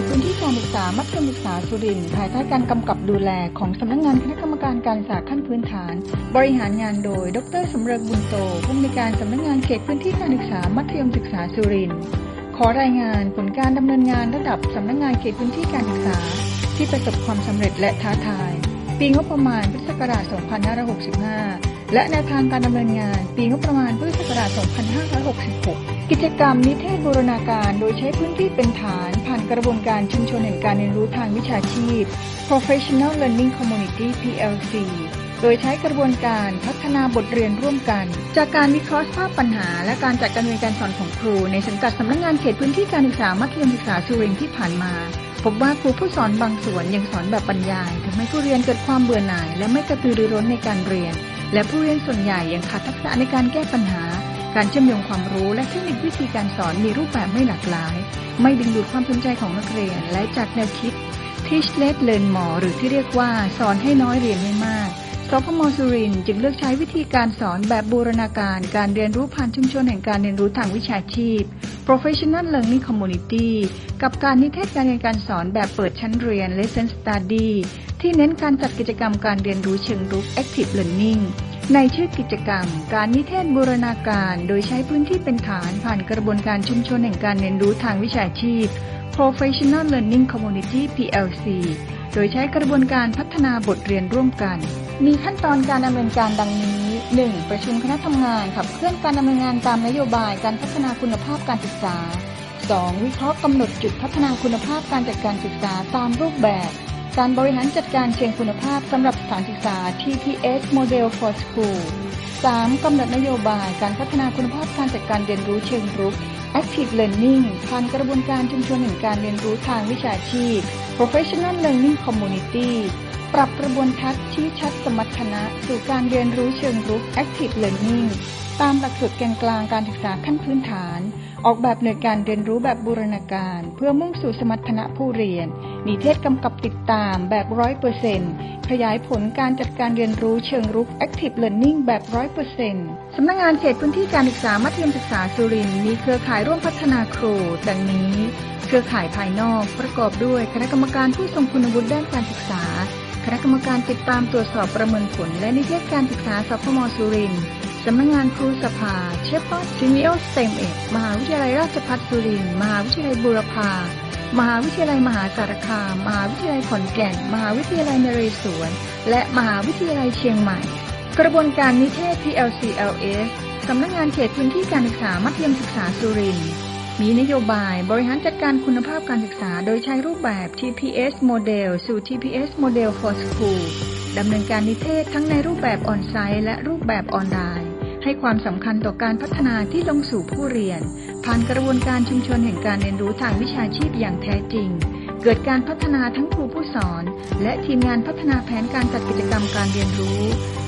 ตพื้นที่การศึกษา มัธยมศึกษาสุรินทร์ภายใต้การกำกับดูแลของสำนักงานคณะกรรมการการศึกษาขั้นพื้นฐาน บริหารงานโดย ดรสำเริงบุญโตผู้อำนวยการสำนักงานเขตพื้นที่การศึกษา มัธยมศึกษาสุรินทร์ขอรายงานผลการดำเนินงานระดับสำนักงานเขตพื้นที่การศึกษา ที่ประสบความสำเร็จและท้าทาย ปีงบประมาณพุทธศักราช 2565 และแนวทางการดำเนินงาน ปีงบประมาณพุทธศักราช 2566 กิจกรรมนิเทศบูรณาการโดยใช้พื้นที่เป็นฐาน ผ่านกระบวนการชุมชนแห่งการเรียนรู้ทางวิชาชีพ Professional Learning Community PLC โดยใช้กระบวนการพัฒนาบทเรียนร่วมกัน จากการวิเคราะห์ภาพปัญหา และการจัดการเรียนการสอนของครู ในสังกัดสำนักงานเขตพื้นที่การศึกษามัธยมศึกษาสุรินทร์ที่ผ่านมาพบว่าครูผู้สอนบางส่วนยังสอนแบบบรรยายทำให้ผู้เรียนเกิดความเบื่อหน่าย และไม่กระตือรือร้นในการเรียน และผู้เรียนส่วนใหญ่ยังขาดทักษะในการแก้ปัญหา การเชื่อมโยงความรู้และเทคนิควิธีการสอนมีรูปแบบไม่หลากหลาย ไม่ดึงดูดความสนใจของนักเรียน และจากแนวคิด Teach Less Learn More หรือที่เรียกว่าสอนให้น้อยเรียนไม่มากสพมสุรินจึงเลือกใช้วิธีการสอนแบบบูรณาการการเรียนรู้ผ่านชุมชนแห่งการเรียนรู้ทางวิชาชีพ Professional Learning Community กับการนิเทศการเรียนการสอนแบบเปิดชั้นเรียน Lesson Study ที่เน้นการจัดกิจกรรมการเรียนรู้เชิงรุก Active Learning ในชื่อกิจกรรม การนิเทศบูรณาการ โดยใช้พื้นที่เป็นฐานผ่านกระบวนการชุมชนแห่งการเรียนรู้ทางวิชาชีพ Professional Learning Community PLC โดยใช้กระบวนการพัฒนาบทเรียนร่วมกัน มีขั้นตอนการดำเนินการดังนี้ 1. ประชุมคณะทำงานขับเคลื่อนการดำเนินงานตามนโยบายการพัฒนาคุณภาพการศึกษา 2. วิเคราะห์กำหนดจุดพัฒนาคุณภาพการจัดการศึกษาตามรูปแบบ การบริหารจัดการเชิงคุณภาพสำหรับสถานศึกษา TPS Model for School 3. กำหนดนโยบายการพัฒนาคุณภาพการจัดการเรียนรู้เชิงรุก Active Learning ผ่านกระบวนการชุมชนแห่งการเรียนรู้ทางวิชาชีพ Professional Learning Community ปรับกระบวนทัศน์ชี้ชัดสมรรถนะ สู่การเรียนรู้เชิงรุก Active Learning ตามหลักสูตรแกนกลางการศึกษาขั้นพื้นฐาน ออกแบบหน่วยการเรียนรู้แบบบูรณาการ เพื่อมุ่งสู่สมรรถนะผู้เรียน นิเทศกำกับติดตามแบบร้อยเปอร์เซ็นต์ขยายผลการจัดการเรียนรู้เชิงรุก Active Learning แบบร้อยเปอร์เซ็นต์สำนักงงานเขตพื้นที่การศึกษามัธยมศึกษาสุรินทร์มีเครือข่ายร่วมพัฒนาครู ดังนี้ เครือข่ายภายนอกประกอบด้วยคณะกรรมการผู้ทรงคุณวุฒิด้านการศึกษา คณะกรรมการติดตามตรวจสอบประเมินผล และนิเทศการศึกษาสพมสุรินทร์สำนักงงานครูสภา เชฟฟอร์ดซิมิโอสเตมเอกมหาวิทยาลัยราชภัฏสุรินทร์มหาวิทยาลัยบูรพา มหาวิทยาลัยมหาสารคาม มหาวิทยาลัยขอนแก่น มหาวิทยาลัยนเรศวร และมหาวิทยาลัยเชียงใหม่ กระบวนการนิเทศ PLCLS สำนักงานเขตพื้นที่การศึกษามัธยมศึกษาสุรินทร์มีนโยบายบริหารจัดการคุณภาพการศึกษา โดยใช้รูปแบบ TPS Model สู่ TPS Model for School ดำเนินการนิเทศทั้งในรูปแบบออนไซต์และรูปแบบออนไลน์ ให้ความสำคัญต่อการพัฒนาที่ลงสู่ผู้เรียน ผ่านกระบวนการชุมชนแห่งการเรียนรู้ทางวิชาชีพอย่างแท้จริง เกิดการพัฒนาทั้งครูผู้สอน และทีมงานพัฒนาแผนการจัดกิจกรรมการเรียนรู้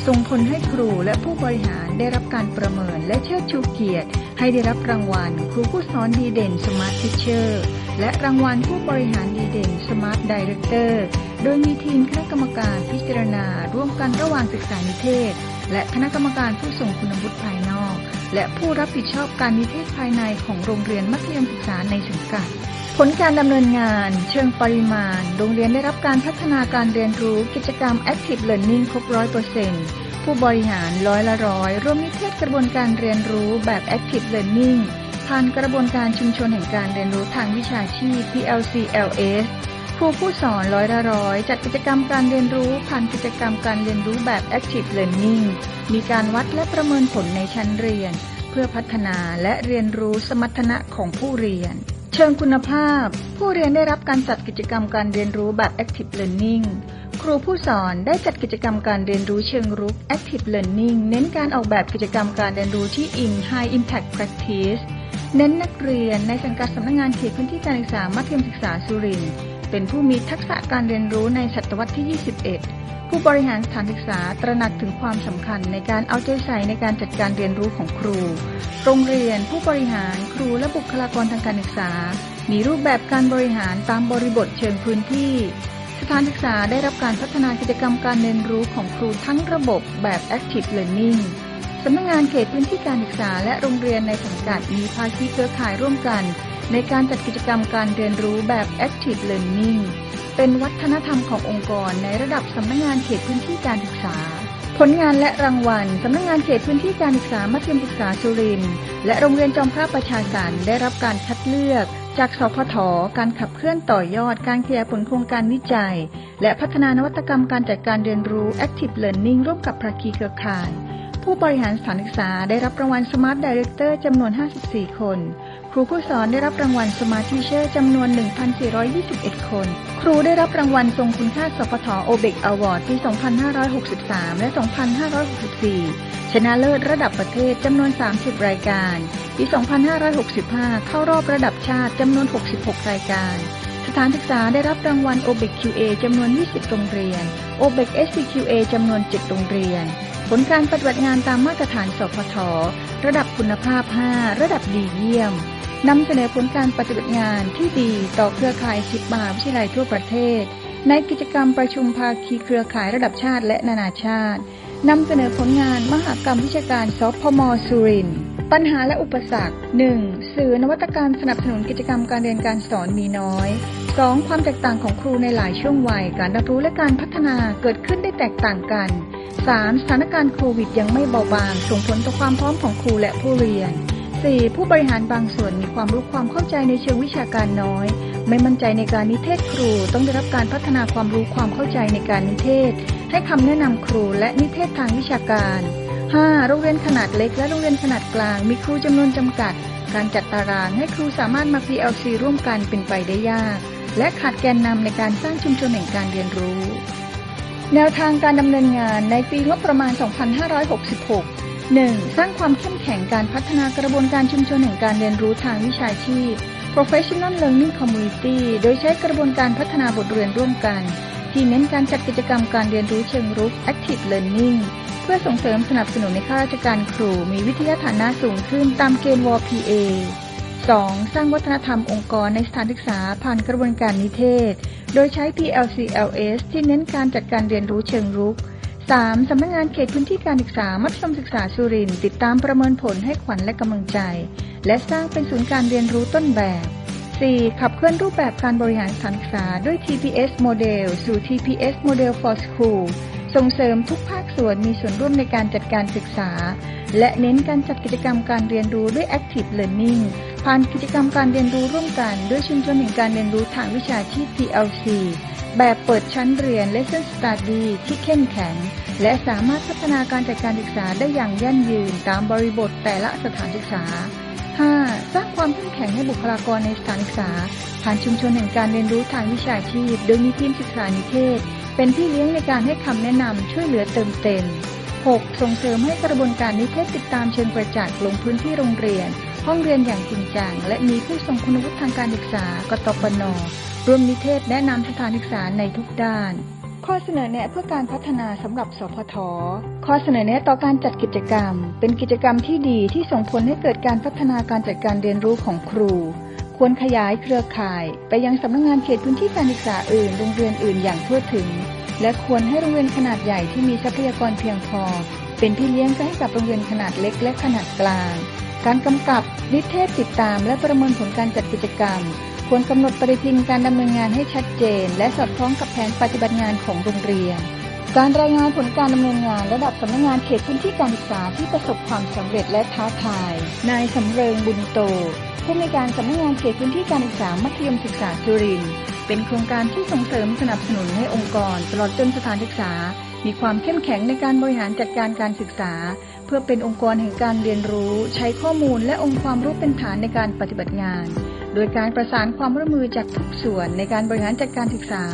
ส่งผลให้ครูและผู้บริหารได้รับการประเมินและเชิดชูเกียรติ ให้ได้รับรางวัล ครูผู้สอนดีเด่นสมาร์ททิเชอร์และรางวัลผู้บริหารดีเด่นสมาร์ทดีเรคเตอร์โดยมีทีมคณะกรรมการพิจารณา ร่วมกันระหว่างศึกษานิเทศ และคณะกรรมการผู้ส่งคุณวุฒิภายนอก และผู้รับผิดชอบการนิเทศภายในของโรงเรียนมัธยมศึกษาในสังกัด ผลการดำเนินงาน เชิงปริมาณ โรงเรียนได้รับการพัฒนาการเรียนรู้กิจกรรม Active Learning ครบร้อยเปอร์เซ็นต์ผู้บริหารร้อยละร้อยร่วมนิเทศกระบวนการเรียนรู้แบบ Active Learning ผ่านกระบวนการชุมชนแห่งการเรียนรู้ทางวิชาชีพ PLCLS ครูผู้สอนร้อยละร้อย จัดกิจกรรมการเรียนรู้ผ่านกิจกรรมการเรียนรู้แบบ Active Learning มีการวัดและประเมินผลในชั้นเรียน เพื่อพัฒนาและเรียนรู้สมรรถนะของผู้เรียน เชิงคุณภาพ ผู้เรียนได้รับการจัดกิจกรรมการเรียนรู้แบบ Active Learning ครูผู้สอนได้จัดกิจกรรมการเรียนรู้เชิงรุก Active Learning เน้นการออกแบบกิจกรรมการเรียนรู้ที่ in High Impact Practice เน้นนักเรียนในสังกัดสำนักงานเขตพื้นที่การศึกษามัธยมศึกษาสุรินทร์ เป็นผู้มีทักษะการเรียนรู้ในศตวรรษที่ 21 ผู้บริหารสถานศึกษาตระหนักถึงความสำคัญในการเอาใจใส่ในการจัดการเรียนรู้ของครู โรงเรียน ผู้บริหารครูและบุคลากรทางการศึกษา มีรูปแบบการบริหารตามบริบทเชิงพื้นที่ สถานศึกษาได้รับการพัฒนากิจกรรมการเรียนรู้ของครูทั้งระบบแบบ Active Learning สำนักงานเขตพื้นที่การศึกษาและโรงเรียนในสังกัดมีภาคีเครือข่ายร่วมกัน ในการจัดกิจกรรมการเรียนรู้แบบ Active Learning เป็นวัฒนธรรมขององค์กรในระดับสำนักงานเขตพื้นที่การศึกษา ผลงานและรางวัลสำนักงานเขตพื้นที่การศึกษามัธยมศึกษาสุรินทร์และโรงเรียนจอมพระประชาสรรได้รับการคัดเลือก จากสพทการขับเคลื่อนต่อยอด การขยายผลโครงการวิจัย และพัฒนานวัตกรรมการจัดการเรียนรู้ Active Learning ร่วมกับภาคีเครือข่าย ผู้บริหารสถานศึกษาได้รับรางวัล Smart Director จำนวน 54 คน รูผู้สอนได้รับรางวัล Smart Teacher จำนวน 1,421 คน ครูได้รับรางวัลทรงคุณค่าสพท OBEC Award ปี 2563 และ 2564 ชนะเลิศระดับประเทศจำนวน 30 รายการ ปี 2565 เข้ารอบระดับชาติจำนวน 66 รายการสถานศึกษาได้รับรางวัล OBEC QA จำนวน 20 โรงเรียน OBEC SCQA จำนวน 7 โรงเรียน ผลการปฏิบัติงานตามมาตรฐานสพทระดับคุณภาพ 5 ระดับดีเยี่ยม นำเสนอผลการปฏิบัติงานที่ดีต่อเครือข่าย10มหาวิทยาลัยทั่วประเทศ ในกิจกรรมประชุมภาคีเครือข่ายระดับชาติและนานาชาตินำเสนอผลงานมหากรรมวิชาการสพมสุรินปัญหาและอุปสรรค 1. สื่อนวัตกรรมสนับสนุนกิจกรรมการเรียนการสอนมีน้อย 2. ความแตกต่างของครูในหลายช่วงวัย การรับรู้และการพัฒนาเกิดขึ้นได้แตกต่างกัน 3. สถานการณ์โควิดยังไม่เบาบาง ส่งผลต่อความพร้อมของครูและผู้เรียน 4. ผู้บริหารบางส่วนมีความรู้ความเข้าใจในเชิงวิชาการน้อย ไม่มั่นใจในการนิเทศครู ต้องได้รับการพัฒนาความรู้ความเข้าใจในการนิเทศ ให้คำแนะนำครูและนิเทศทางวิชาการ 5. โรงเรียนขนาดเล็กและโรงเรียนขนาดกลาง มีครูจำนวนจำกัด การจัดตารางให้ครูสามารถมา PLC ร่วมกันเป็นไปได้ยาก และขาดแกนนำในการสร้างชุมชนแห่งการเรียนรู้ แนวทางการดำเนินงานในปีงบประมาณ 2566 1. สร้างความเข้มแข็งการพัฒนากระบวนการชุมชนแห่งการเรียนรู้ทางวิชาชีพ Professional Learning Community โดยใช้กระบวนการพัฒนาบทเรียนร่วมกัน ที่เน้นการจัดกิจกรรมการเรียนรู้เชิงรุก Active Learning เพื่อส่งเสริมสนับสนุนในข้าราชการครูมีวิทยาฐานะสูงขึ้นตามเกณฑ์ว PA 2. สร้างวัฒนธรรมองค์กรในสถานศึกษาผ่านกระบวนการนิเทศ โดยใช้ PLCLS ที่เน้นการจัดการเรียนรู้เชิงรุก 3. สำนักงงานเขตพื้นที่การศึกษา มัธยมศึกษาสุรินทร์ติดตามประเมินผลให้ขวัญและกำลังใจ และสร้างเป็นศูนย์การเรียนรู้ต้นแบบ 4. ขับเคลื่อนรูปแบบการบริหารสถานศึกษาด้วย TPS Model สู่ TPS Model for School ส่งเสริมทุกภาคส่วนมีส่วนร่วมในการจัดการศึกษา และเน้นการจัดกิจกรรมการเรียนรู้ด้วย Active Learning ผ่านกิจกรรมการเรียนรู้ร่วมกัน ด้วยชุมชนแห่งการเรียนรู้ทางวิชาชีพ PLC แบบเปิดชั้นเรียน Lesson Study ที่เข้มแข็ง และสามารถพัฒนาการจัดการศึกษาได้อย่างยั่งยืนตามบริบทแต่ละสถานศึกษา 5. สร้างความเข้มแข็งให้บุคลากรในสถานศึกษา ผ่านชุมชนแห่งการเรียนรู้ทางวิชาชีพ โดยมีทีมศึกษานิเทศ เป็นพี่เลี้ยงในการให้คำแนะนำช่วยเหลือเติมเต็ม 6. ส่งเสริมให้กระบวนการนิเทศติดตามเชิงประจักษ์ลงพื้นที่โรงเรียน ห้องเรียนอย่างจริงจัง และมีผู้ทรงคุณวุฒิทางการศึกษากตปน รวมนิเทศแนะนำสถานศึกษาในทุกด้าน ข้อเสนอแนะเพื่อการพัฒนาสำหรับสพท ข้อเสนอแนะต่อการจัดกิจกรรม เป็นกิจกรรมที่ดีที่ส่งผลให้เกิดการพัฒนาการจัดการเรียนรู้ของครู ควรขยายเครือข่าย ไปยังสำนักงงานเขตพื้นที่การศึกษาอื่นโรงเรียนอื่นอย่างทั่วถึง และควรให้โรงเรียนขนาดใหญ่ที่มีทรัพยากรเพียงพอ เป็นพี่เลี้ยงให้กับโรงเรียนขนาดเล็กและขนาดกลาง การกำกับนิเทศติดตามและประเมินผลการจัดกิจกรรม ควรกำหนดปฏิทินการดำเนินงานให้ชัดเจน และสอดคล้องกับแผนปฏิบัติงานของโรงเรียน การรายงานผลการดำเนินงานระดับสำนักงานเขตพื้นที่การศึกษาที่ประสบความสำเร็จและท้าทาย นายสำเริงบุญโต ผู้อำนการสำนักงานเขตพื้นที่การศึกษามัธยมศึกษาสุรินเป็นโครงการที่ส่งเสริมสนับสนุนให้องค์กร ตลอดจนสถานศึกษา มีความเข้มแข็งในการบริหารจัดการการศึกษา เพื่อเป็นองค์กรแห่งการเรียนรู้ ใช้ข้อมูลและองค์ความรู้เป็นฐานในการปฏิบัติงาน โดยการประสานความร่วมมือจากทุกส่วนในการบริหารจัดการศึกษา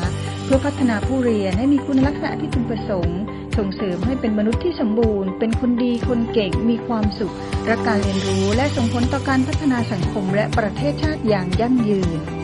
เพื่อพัฒนาผู้เรียนให้มีคุณลักษณะที่พึงประสงค์ ส่งเสริมให้เป็นมนุษย์ที่สมบูรณ์ เป็นคนดีคนเก่งมีความสุข รักการเรียนรู้และส่งผลต่อการพัฒนาสังคมและประเทศชาติอย่างยั่งยืน